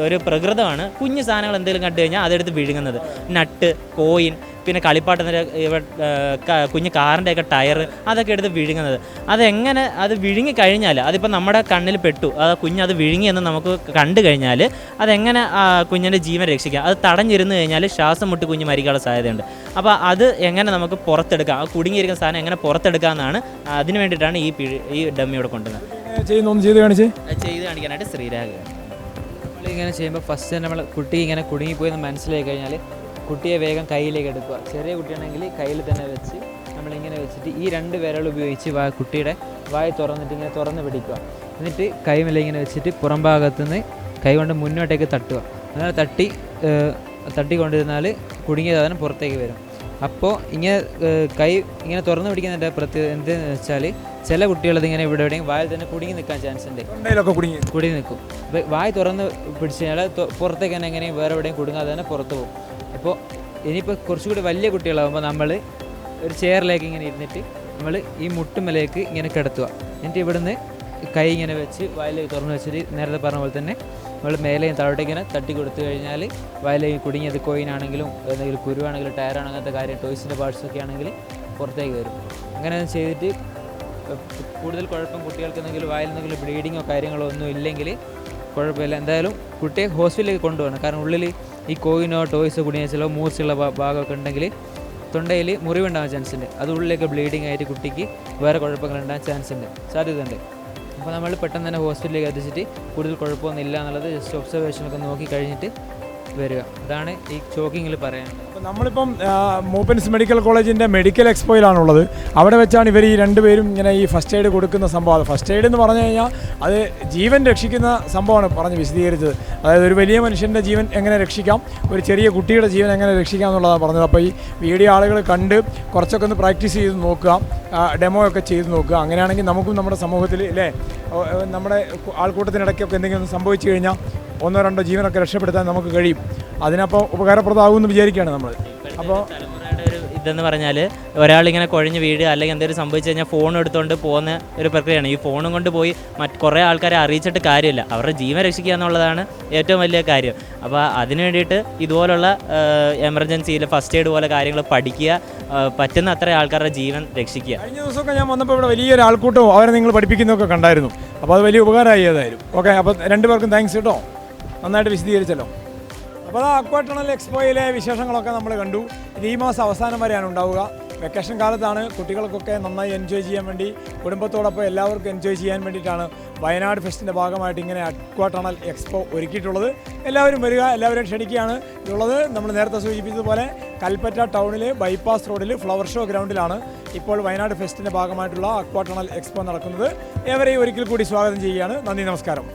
ഒരു പ്രകൃതമാണ്. കുഞ്ഞു സാധനങ്ങൾ എന്തെങ്കിലും കണ്ടു കഴിഞ്ഞാൽ അതെടുത്ത് വിഴുങ്ങുന്നത്. നട്ട് കോയിൻ പിന്നെ കളിപ്പാട്ടത്തിന്റെ കുഞ്ഞ് കാറിന്റെയൊക്കെ കുഞ്ഞു കാറിന്റെ ഒക്കെ ടയർ അതൊക്കെ എടുത്ത് വിഴുങ്ങുന്നത്. അതെങ്ങനെ അത് വിഴുങ്ങി കഴിഞ്ഞാൽ അതിപ്പോൾ നമ്മുടെ കണ്ണിൽ പെട്ടു ആ കുഞ്ഞ് അത് വിഴുങ്ങിയെന്ന് നമുക്ക് കണ്ടു കഴിഞ്ഞാൽ അതെങ്ങനെ ആ കുഞ്ഞിന്റെ ജീവൻ രക്ഷിക്കാം? അത് തടഞ്ഞിരുന്നു കഴിഞ്ഞാൽ ശ്വാസം മുട്ടി കുഞ്ഞ് മരിക്കാനുള്ള സാധ്യതയുണ്ട്. അപ്പോൾ അത് എങ്ങനെ നമുക്ക് പുറത്തെടുക്കാം? ആ കുടുങ്ങിയിരിക്കുന്ന സാധനം എങ്ങനെ പുറത്തെടുക്കാം എന്നാണ് അതിന് വേണ്ടിയിട്ടാണ് ഈ പിഴ- ഈ ഡമ്മി ഇവിടെ കൊണ്ടുവന്നത്. ചെയ്യുന്നൊന്നും ഒന്ന് ചെയ്ത് കാണിച്ചേ. അത് ചെയ്ത് കാണിക്കാനായിട്ട് ശ്രീരാഗ്. ഇങ്ങനെ ചെയ്യുമ്പോൾ ഫസ്റ്റ് നമ്മൾ കുട്ടി ഇങ്ങനെ കുടുങ്ങിപ്പോയി എന്ന് മനസ്സിലായി കഴിഞ്ഞാൽ കുട്ടിയെ വേഗം കയ്യിലേക്ക് എടുക്കുക. ചെറിയ കുട്ടിയാണെങ്കിൽ കയ്യിൽ തന്നെ വെച്ച് നമ്മളിങ്ങനെ വെച്ചിട്ട് ഈ രണ്ട് വിരൽ ഉപയോഗിച്ച് വാ കുട്ടിയുടെ വായ തുറന്നിട്ട് ഇങ്ങനെ തുറന്ന് പിടിക്കുക. എന്നിട്ട് കൈമല ഇങ്ങനെ വെച്ചിട്ട് പുറം ഭാഗത്തുനിന്ന് കൈ കൊണ്ട് മുന്നോട്ടേക്ക് തട്ടുക. അങ്ങനെ തട്ടി തട്ടി തട്ടിക്കൊണ്ടിരുന്നാൽ കുടുങ്ങിയ സാധനം പുറത്തേക്ക് വരും. അപ്പോൾ ഇങ്ങനെ കൈ ഇങ്ങനെ തുറന്ന് പിടിക്കുന്നതിന്റെ പ്രത്യേകത എന്തെന്ന് വെച്ചാൽ ചില കുട്ടികളത് ഇങ്ങനെ ഇവിടെ എവിടെയും വായിൽ തന്നെ കുടുങ്ങി നിൽക്കാൻ ചാൻസ് ഉണ്ട്. കുടുങ്ങി. കുടുങ്ങി കുടി നിൽക്കും. വായ വായ് തുറന്ന് പിടിച്ചു കഴിഞ്ഞാൽ പുറത്തേക്ക് തന്നെ എങ്ങനെയും വേറെ എവിടെയും കുടുങ്ങാതെ തന്നെ പുറത്ത് പോകും. അപ്പോൾ ഇനിയിപ്പോൾ കുറച്ചുകൂടി വലിയ കുട്ടികളാകുമ്പോൾ നമ്മൾ ഒരു ചെയറിലേക്ക് ഇങ്ങനെ ഇരുന്നിട്ട് നമ്മൾ ഈ മുട്ടുമലേക്ക് ഇങ്ങനെ കിടത്തുക. എന്നിട്ട് ഇവിടുന്ന് കൈ ഇങ്ങനെ വെച്ച് വായിലേക്ക് തുറന്ന് വെച്ചിട്ട് നേരത്തെ പറഞ്ഞ പോലെ തന്നെ നമ്മൾ മേലെയും താഴോട്ട് ഇങ്ങനെ തട്ടി കൊടുത്തു കഴിഞ്ഞാൽ വായിലേക്ക് കുടുങ്ങിയത് കോയിനാണെങ്കിലും എന്തെങ്കിലും കുരുവാണെങ്കിലും ടയറാണ് അങ്ങനത്തെ കാര്യം ടോയ്സിന്റെ പാർട്സൊക്കെ ആണെങ്കിൽ പുറത്തേക്ക് വരും. അങ്ങനെ ചെയ്തിട്ട് കൂടുതൽ കുഴപ്പം കുട്ടികൾക്ക് എന്തെങ്കിലും വായിൽ എന്തെങ്കിലും ബ്ലീഡിങ്ങോ കാര്യങ്ങളോ ഒന്നും ഇല്ലെങ്കിൽ കുഴപ്പമില്ല. എന്തായാലും കുട്ടിയെ ഹോസ്പിറ്റലിലേക്ക് കൊണ്ടുപോകണം. കാരണം ഉള്ളിൽ ഈ കോയിനോ ടോയ്സോ ചില മൂർച്ചയുള്ള ഭാഗമൊക്കെ ഉണ്ടെങ്കിൽ തൊണ്ടയിൽ മുറിവുണ്ടാകാൻ ചാൻസ് ഉണ്ട്. അത് ഉള്ളിലേക്ക് ബ്ലീഡിങ് ആയിട്ട് കുട്ടിക്ക് വേറെ കുഴപ്പങ്ങൾ ഉണ്ടാകാൻ ചാൻസ് ഉണ്ട്. സാധ്യതയുണ്ട്. അപ്പോൾ നമ്മൾ പെട്ടെന്ന് തന്നെ ഹോസ്പിറ്റലിലേക്ക് എത്തിച്ചിട്ട് കൂടുതൽ കുഴപ്പമൊന്നും ഇല്ല എന്നുള്ളത് ജസ്റ്റ് ഒബ്സർവേഷനൊക്കെ നോക്കി കഴിഞ്ഞിട്ട് വരിക. അതാണ് ഈ ചോക്കിങ്ങിൽ പറയാനുള്ളത് നമ്മളിപ്പം മൂപ്പൻസ് മെഡിക്കൽ കോളേജിന്റെ മെഡിക്കൽ എക്സ്പോയിലാണുള്ളത്. അവിടെ വെച്ചാണ് ഇവർ ഈ രണ്ടുപേരും ഇങ്ങനെ ഈ ഫസ്റ്റ് എയ്ഡ് കൊടുക്കുന്ന സംഭവം. ഫസ്റ്റ് എയ്ഡ് എന്ന് പറഞ്ഞു കഴിഞ്ഞാൽ അത് ജീവൻ രക്ഷിക്കുന്ന സംഭവമാണ് പറഞ്ഞ് വിശദീകരിച്ചത്. അതായത് ഒരു വലിയ മനുഷ്യന്റെ ജീവൻ എങ്ങനെ രക്ഷിക്കാം ഒരു ചെറിയ കുട്ടിയുടെ ജീവൻ എങ്ങനെ രക്ഷിക്കാം എന്നുള്ളതാണ് പറഞ്ഞത്. അപ്പോൾ ഈ വീഡിയോ ആളുകൾ കണ്ട് കുറച്ചൊക്കെ ഒന്ന് പ്രാക്ടീസ് ചെയ്ത് നോക്കുക ഡെമോ ഒക്കെ ചെയ്ത് നോക്കുക. അങ്ങനെയാണെങ്കിൽ നമുക്കും നമ്മുടെ സമൂഹത്തിൽ അല്ലേ നമ്മുടെ ആൾക്കൂട്ടത്തിനിടയ്ക്കൊക്കെ എന്തെങ്കിലും സംഭവിച്ചു കഴിഞ്ഞാൽ ഒന്നോ രണ്ടോ ജീവനൊക്കെ രക്ഷപ്പെടുത്താൻ നമുക്ക് കഴിയും. അതിനപ്പോൾ ഉപകാരപ്രദമാകുമെന്ന് വിചാരിക്കുകയാണ് നമ്മൾ അപ്പോൾ ഇതെന്ന് പറഞ്ഞാൽ ഒരാളിങ്ങനെ കുഴഞ്ഞ് വീഴുക അല്ലെങ്കിൽ എന്തെങ്കിലും സംഭവിച്ചു കഴിഞ്ഞാൽ ഫോൺ എടുത്തുകൊണ്ട് പോകുന്ന ഒരു പ്രക്രിയയാണ്. ഈ ഫോണും കൊണ്ട് പോയി മറ്റ് കുറേ ആൾക്കാരെ അറിയിച്ചിട്ട് കാര്യമില്ല. അവരുടെ ജീവൻ രക്ഷിക്കുക എന്നുള്ളതാണ് ഏറ്റവും വലിയ കാര്യം. അപ്പോൾ അതിന് വേണ്ടിയിട്ട് ഇതുപോലുള്ള എമർജൻസിയിൽ ഫസ്റ്റ് എയ്ഡ് പോലെ കാര്യങ്ങൾ പഠിക്കുക പറ്റുന്ന അത്ര ആൾക്കാരുടെ ജീവൻ രക്ഷിക്കുക. കഴിഞ്ഞ ദിവസമൊക്കെ ഞാൻ വന്നപ്പോൾ ഇവിടെ വലിയൊരു ആൾക്കൂട്ടവും അവരെ നിങ്ങൾ പഠിപ്പിക്കുന്നതൊക്കെ കണ്ടായിരുന്നു. അപ്പോൾ അത് വലിയ ഉപകാരമായി ഏതായാലും. ഓക്കെ അപ്പോൾ രണ്ടുപേർക്കും താങ്ക്സ് കേട്ടോ. നന്നായിട്ട് വിശദീകരിച്ചല്ലോ. അപ്പോൾ ആ അക്വാ ടണൽ എക്സ്പോയിലെ വിശേഷങ്ങളൊക്കെ നമ്മൾ കണ്ടു. ഇത് ഈ മാസം അവസാനം വരെയാണ് ഉണ്ടാവുക. വെക്കേഷൻ കാലത്താണ് കുട്ടികൾക്കൊക്കെ നന്നായി എൻജോയ് ചെയ്യാൻ വേണ്ടി കുടുംബത്തോടൊപ്പം എല്ലാവർക്കും എൻജോയ് ചെയ്യാൻ വേണ്ടിയിട്ടാണ് വയനാട് ഫെസ്റ്റിന്റെ ഭാഗമായിട്ട് ഇങ്ങനെ അക്വാ ടണൽ എക്സ്പോ ഒരുക്കിയിട്ടുള്ളത്. എല്ലാവരും വരിക എല്ലാവരും ക്ഷണിക്കുകയാണ്. ഇതുള്ളത് നമ്മൾ നേരത്തെ സൂചിപ്പിച്ചതുപോലെ കൽപ്പറ്റ ടൗണിൽ ബൈപ്പാസ് റോഡിൽ ഫ്ലവർ ഷോ ഗ്രൗണ്ടിലാണ് ഇപ്പോൾ വയനാട് ഫെസ്റ്റിന്റെ ഭാഗമായിട്ടുള്ള അക്വാ ടണൽ എക്സ്പോ നടക്കുന്നത്. ഏവരെയും ഒരിക്കൽ കൂടി സ്വാഗതം ചെയ്യുകയാണ്. നന്ദി നമസ്കാരം.